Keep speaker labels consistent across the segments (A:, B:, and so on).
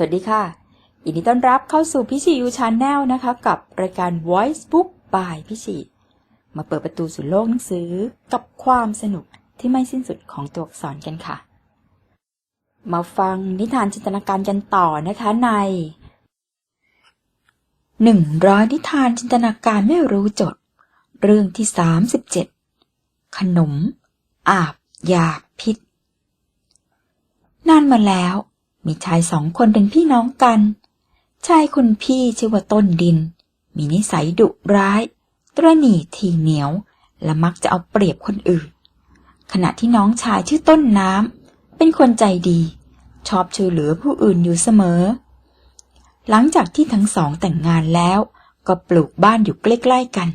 A: สวัสดีค่ะยินดีต้อนรับเข้าสู่พิชิยูชาแนลนะคะ กับรายการ Voice Book by พิชิมาเปิดประตูสู่โลกหนังสือกับความสนุกที่ไม่สิ้นสุดของตัวอักษรกันค่ะ มาฟังนิทานจินตนาการกันต่อนะคะในหนึ่งร้อยนิทานจินตนาการไม่รู้จด เรื่องที่สามสิบเจ็ดขนม อาบยาพิษนานมาแล้ว มีชายสองคนเป็นพี่น้องกัน ชายคนพี่ชื่อว่าต้นดิน มีนิสัยดุร้าย ตระหนี่ทีเหนียว และมักจะเอาเปรียบคนอื่น ขณะที่น้องชายชื่อต้นน้ำ เป็นคนใจดี ชอบช่วยเหลือผู้อื่นอยู่เสมอ หลังจากที่ทั้งสองแต่งงานแล้วก็ปลูกบ้านอยู่ใกล้ๆกัน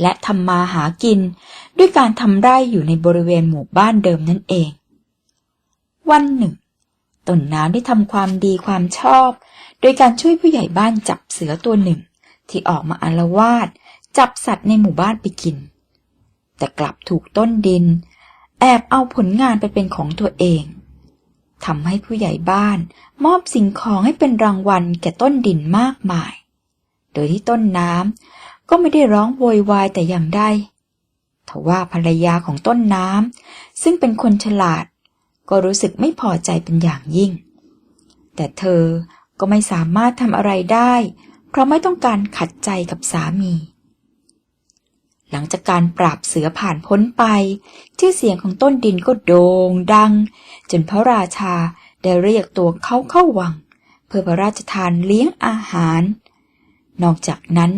A: และทำมาหากินด้วยการทำไร่อยู่ในบริเวณหมู่บ้านเดิมนั่นเอง วันหนึ่ง ต้นน้ำได้ทำความดีความชอบ โดยการช่วยผู้ใหญ่บ้านจับเสือตัวหนึ่ง ที่ออกมาอาละวาดจับสัตว์ในหมู่บ้านไปกิน แต่กลับถูกต้นดิน แอบเอาผลงานไปเป็นของตัวเองทำให้ผู้ใหญ่บ้านมอบสิ่งของให้เป็นรางวัลแก่ต้นดินมากมาย โดยที่ต้นน้ำก็ไม่ได้ร้องโวยวายแต่อย่างใดทว่าภรรยาของต้นน้ำซึ่งเป็นคนฉลาด ก็รู้สึกไม่พอใจเป็นอย่างยิ่ง แต่เธอก็ไม่สามารถทำอะไรได้ เพราะไม่ต้องการขัดใจกับสามี หลังจากการปราบเสือผ่านพ้นไปชื่อเสียงของต้นดินก็โด่งดัง จนพระราชาได้เรียกตัวเขาเข้าวัง เพื่อพระราชทานเลี้ยงอาหาร นอกจากนั้น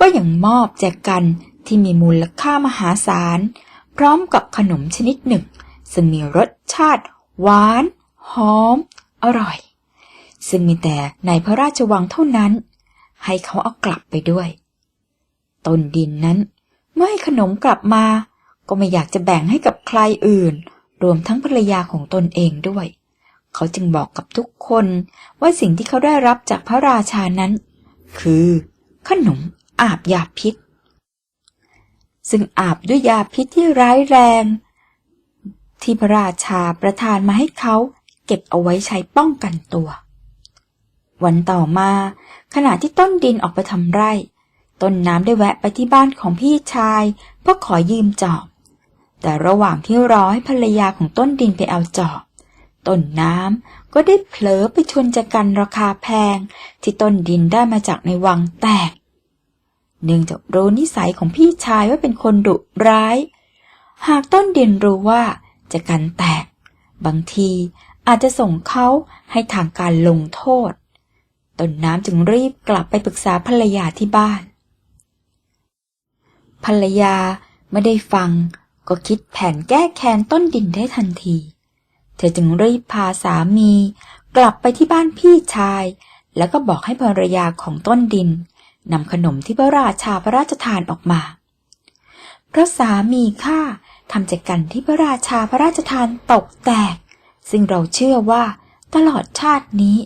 A: ก็ยังมอบแจกันที่มีมูลค่ามหาศาล พร้อมกับขนมชนิดหนึ่ง ซึ่งมีรสชาติหวาน หอม อร่อย ซึ่งมีแต่ในพระราชวังเท่านั้น ให้เขาเอากลับไปด้วย ต้นดินนั้นเมื่อให้ขนมกลับมา ก็ไม่อยากจะแบ่งให้กับใครอื่น รวมทั้งภรรยาของตนเองด้วย เขาจึงบอกกับทุกคนว่าสิ่งที่เขาได้รับจากพระราชานั้น คือ ขนมอาบยาพิษ ซึ่งอาบด้วยยาพิษที่ร้ายแรง ที่พระราชาประทานมาให้เขาเก็บเอาไว้ใช้ป้องกันตัว วันต่อมา ขณะที่ต้นดินออกไปทำไร่ ต้นน้ำได้แวะไปที่บ้านของพี่ชายเพื่อขอยืมจอบ แต่ระหว่างที่รอให้ภรรยาของต้นดินไปเอาจอบต้นน้ำก็ได้เผลอไปชนจากกันราคาแพง ที่ต้นดินได้มาจากในวังแตก เนื่องจากรู้นิสัยของพี่ชายว่าเป็นคนดุร้าย หากต้นดินรู้ว่า จะกันแตก บางทีอาจจะส่งเขาให้ทางการลงโทษ ต้นน้ำจึงรีบกลับไปปรึกษาภรรยาที่บ้าน ภรรยาไม่ได้ฟังก็คิดแผนแก้แค้นต้นดินได้ทันที เธอจึงรีบพาสามีกลับไปที่บ้านพี่ชาย แล้วก็บอกให้ภรรยาของต้นดินนำขนมที่พระราชาพระราชทานออกมาเพราะสามีข้า ทำจากกันที่พระราชาพระราชทานตกแตก ซึ่งเราเชื่อว่าตลอดชาตินี้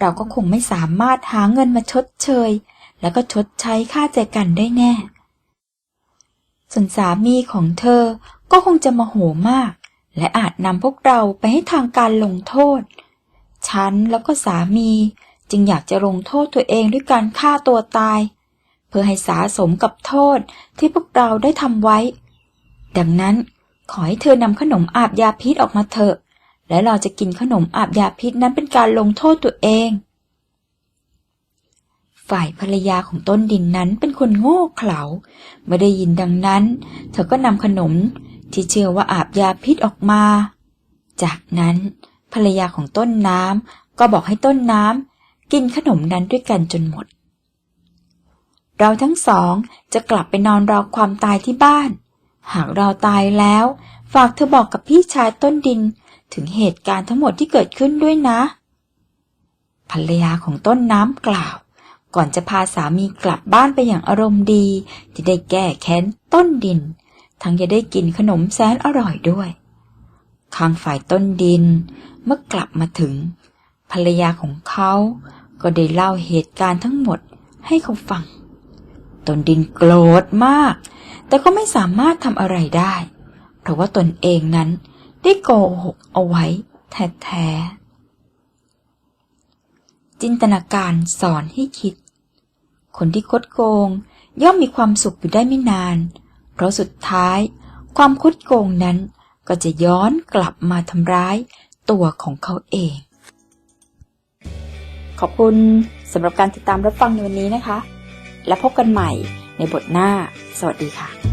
A: เราก็คงไม่สามารถหาเงินมาชดเชย แล้วก็ชดใช้ค่าแจกันได้แน่ ส่วนสามีของเธอก็คงจะมาโหมาก และอาจนำพวกเราไปให้ทางการลงโทษ ฉันแล้วก็สามีจึงอยากจะลงโทษตัวเองด้วยการฆ่าตัวตาย เพื่อให้สาสมกับโทษที่พวกเราได้ทำไว้ ดังนั้น ขอให้เธอนำขนมอาบยาพิษออกมาเถอะ และเราจะกินขนมอาบยาพิษนั้นเป็นการลงโทษตัวเอง ฝ่ายภรรยาของต้นดินนั้นเป็นคนโง่เขลาไม่ได้ยินดังนั้น เธอก็นำขนมที่เชื่อว่าอาบยาพิษออกมา จากนั้นภรรยาของต้นน้ำก็บอกให้ต้นน้ำกินขนมนั้นด้วยกันจนหมด เราทั้งสองจะกลับไปนอนรอความตายที่บ้าน หากเราตายแล้ว ฝากเธอบอกกับพี่ชายต้นดิน ถึงเหตุการณ์ทั้งหมดที่เกิดขึ้นด้วยนะ ภรรยาของต้นน้ำกล่าว ก่อนจะพาสามีกลับบ้านไปอย่างอารมณ์ดี จะได้แก้แค้นต้นดิน ทั้งจะได้กินขนมแสนอร่อยด้วยข้างฝ่ายต้นดินเมื่อกลับมาถึง ภรรยาของเขาก็ได้เล่าเหตุการณ์ทั้งหมดให้เขาฟัง ตนดินโกรธมาก แต่ก็ไม่สามารถทำอะไรได้ เพราะว่าตนเองนั้นได้โกหกเอาไว้แท้จินตนาการสอนให้คิด คนที่คดโกงย่อมมีความสุขอยู่ได้ไม่นาน เพราะสุดท้าย ความคดโกงนั้นก็จะย้อนกลับมาทำร้ายตัวของเขาเอง ขอบคุณสำหรับการติดตามรับฟังในวันนี้นะคะ และพบกันใหม่ในบทหน้า สวัสดีค่ะ